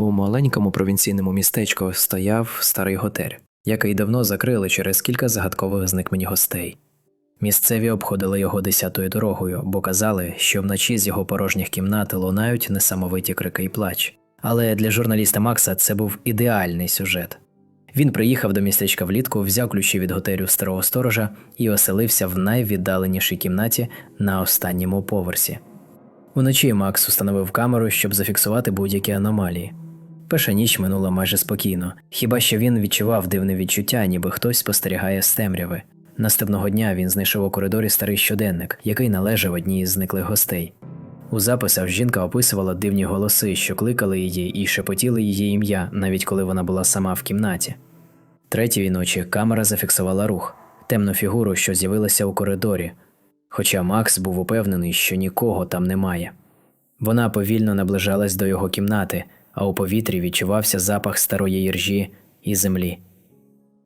У маленькому провінційному містечку стояв старий готель, який давно закрили через кілька загадкових зникнень гостей. Місцеві обходили його десятою дорогою, бо казали, що вночі з його порожніх кімнат лунають несамовиті крики і плач. Але для журналіста Макса це був ідеальний сюжет. Він приїхав до містечка влітку, взяв ключі від готелю старого сторожа і оселився в найвіддаленішій кімнаті на останньому поверсі. Уночі Макс установив камеру, щоб зафіксувати будь-які аномалії. Перша ніч минула майже спокійно, хіба що він відчував дивне відчуття, ніби хтось спостерігає з темряви. Наступного дня він знайшов у коридорі старий щоденник, який належав одній із зниклих гостей. У записах жінка описувала дивні голоси, що кликали її і шепотіли її ім'я, навіть коли вона була сама в кімнаті. Третьої ночі камера зафіксувала рух, темну фігуру, що з'явилася у коридорі, хоча Макс був упевнений, що нікого там немає. Вона повільно наближалась до його кімнати, а у повітрі відчувався запах старої іржі і землі.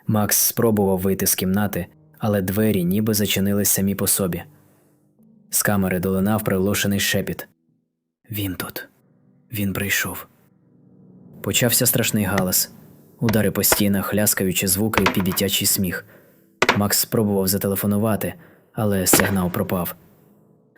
Макс спробував вийти з кімнати, але двері ніби зачинились самі по собі. З камери долинав приглушений шепіт. Він тут. Він прийшов. Почався страшний галас, удари по стінах, ляскаючі звуки під дитячий сміх. Макс спробував зателефонувати, але сигнал пропав.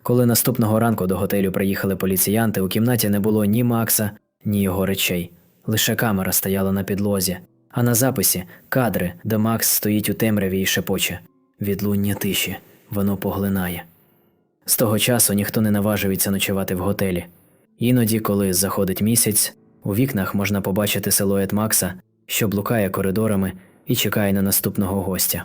Коли наступного ранку до готелю приїхали поліціянти, у кімнаті не було ні Макса, ні його речей. Лише камера стояла на підлозі, а на записі кадри, де Макс стоїть у темряві і шепоче. Відлуння тиші, воно поглинає. З того часу ніхто не наважується ночувати в готелі. Іноді, коли заходить місяць, у вікнах можна побачити силует Макса, що блукає коридорами і чекає на наступного гостя.